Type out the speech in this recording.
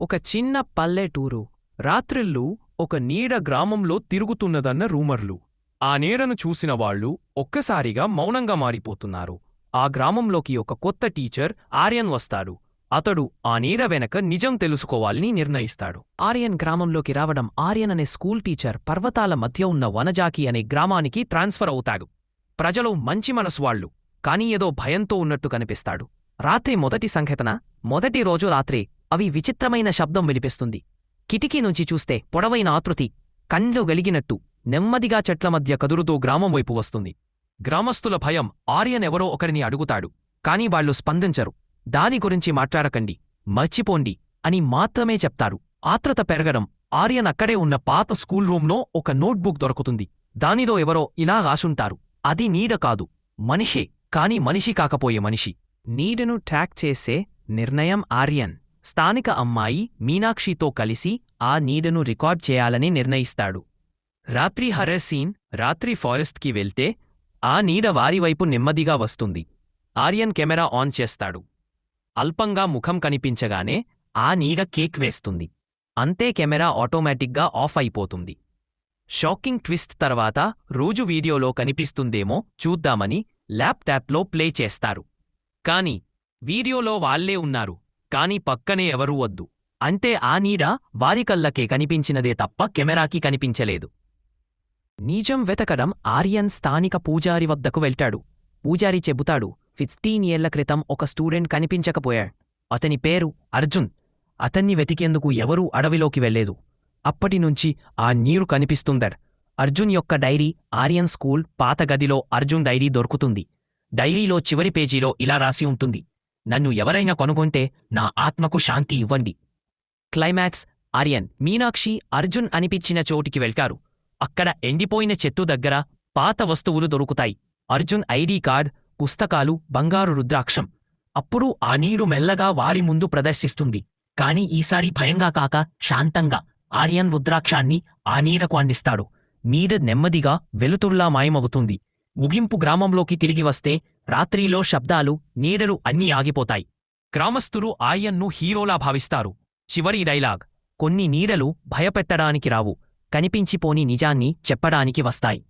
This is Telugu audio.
ఒక చిన్న పల్లెటూరు. రాత్రిళ్ళు ఒక నీడ గ్రామంలో తిరుగుతున్నదన్న రూమర్లు. ఆ నీడను చూసిన వాళ్ళు ఒక్కసారిగా మౌనంగా మారిపోతున్నారు. ఆ గ్రామంలోకి ఒక కొత్త టీచర్ ఆర్యన్ వస్తాడు. అతడు ఆ నీడ వెనక నిజం తెలుసుకోవాలని నిర్ణయిస్తాడు. ఆర్యన్ గ్రామంలోకి రావడం ఆర్యన్ అనే స్కూల్ టీచర్ పర్వతాల మధ్య ఉన్న వనజాకి అనే గ్రామానికి ట్రాన్స్ఫర్ అవుతాడు. ప్రజలు మంచి మనసువాళ్ళు కానీ ఏదో భయంతో ఉన్నట్టు కనిపిస్తాడు. రాత్రి మొదటి సంఘటన మొదటి రోజు రాత్రి అవి విచిత్రమైన శబ్దం వినిపిస్తుంది. కిటికీ నుంచి చూస్తే పొడవైన ఆతృతి కండ్లు గలిగినట్టు నెమ్మదిగా చెట్ల మధ్య కదురుతూ గ్రామం వైపు వస్తుంది. గ్రామస్తుల భయం ఆర్యన్ ఎవరో ఒకరిని అడుగుతాడు కాని వాళ్ళు స్పందించరు. దాని గురించి మాట్లాడకండి మర్చిపోండి అని మాత్రమే చెప్తారు. ఆత్రత పెరగడం ఆర్యన్ అక్కడే ఉన్న పాత స్కూల్ రూంలో ఒక నోట్బుక్ దొరుకుతుంది. దానిలో ఎవరో ఇలా రాసుంటారు అది నీడ కాదు మనిషే కాని మనిషి కాకపోయే మనిషి. నీడను ట్రాక్ చేసే నిర్ణయం ఆర్యన్. స్థానిక అమ్మాయి మీనాక్షితో కలిసి ఆ నీడను రికార్డ్ చేయాలని నిర్ణయిస్తాడు. రాత్రి హరసీన్ రాత్రి ఫారెస్ట్కి వెళ్తే ఆ నీడ వారివైపు నెమ్మదిగా వస్తుంది. ఆర్యన్ కెమెరా ఆన్ చేస్తాడు. అల్పంగా ముఖం కనిపించగానే ఆ నీడ కేక్ వేస్తుంది. అంతే కెమెరా ఆటోమేటిక్గా ఆఫ్ అయిపోతుంది. షాకింగ్ ట్విస్ట్ తర్వాత రోజు వీడియోలో కనిపిస్తుందేమో చూద్దామని ల్యాప్టాప్లో ప్లే చేస్తారు. కాని వీడియోలో వాళ్ళే ఉన్నారు. కాని పక్కనే ఎవరూ వద్దు. అంతే ఆ నీడ వారికల్లకే కనిపించినదే తప్ప కెమెరాకి కనిపించలేదు. నీజం వెతకడం ఆర్యన్ స్థానిక పూజారి వద్దకు వెళ్తాడు. పూజారి చెబుతాడు ఫిఫ్టీన్ ఏళ్ళ క్రితం ఒక స్టూడెంట్ కనిపించకపోయాడు. అతని పేరు అర్జున్. అతన్ని వెతికేందుకు ఎవరూ అడవిలోకి వెళ్ళేదు అప్పటినుంచి ఆ నీరు కనిపిస్తుందడ్ అర్జున్ యొక్క డైరీ ఆర్యన్ స్కూల్ పాత గదిలో అర్జున్ డైరీ దొరుకుతుంది. డైరీలో చివరి పేజీలో ఇలా రాసి ఉంటుంది. నన్ను ఎవరైనా కొనుగొంటే నా ఆత్మకు శాంతి ఇవ్వండి. క్లైమాక్స్ ఆర్యన్ మీనాక్షి అర్జున్ అనిపించిన చోటికి వెళ్తారు. అక్కడ ఎండిపోయిన చెట్టు దగ్గర పాత వస్తువులు దొరుకుతాయి. అర్జున్ ఐడీ కార్డ్ పుస్తకాలు బంగారు రుద్రాక్షం. అప్పుడు ఆ నీరు మెల్లగా వారి ముందు ప్రదర్శిస్తుంది. కాని ఈసారి భయంగా కాక శాంతంగా ఆర్యన్ రుద్రాక్షాన్ని ఆ నీడకు అందిస్తాడు. నీడ నెమ్మదిగా వెలుతుర్లా మాయమవుతుంది. ముగింపు గ్రామంలోకి తిరిగి వస్తే రాత్రిలో శబ్దాలు నీడలు అన్నీ ఆగిపోతాయి. గ్రామస్థులు ఆయన్ను హీరోలా భావిస్తారు. చివరి డైలాగ్ కొన్ని నీడలు భయపెట్టడానికి రావు కనిపించిపోని నిజాన్ని చెప్పడానికి వస్తాయి.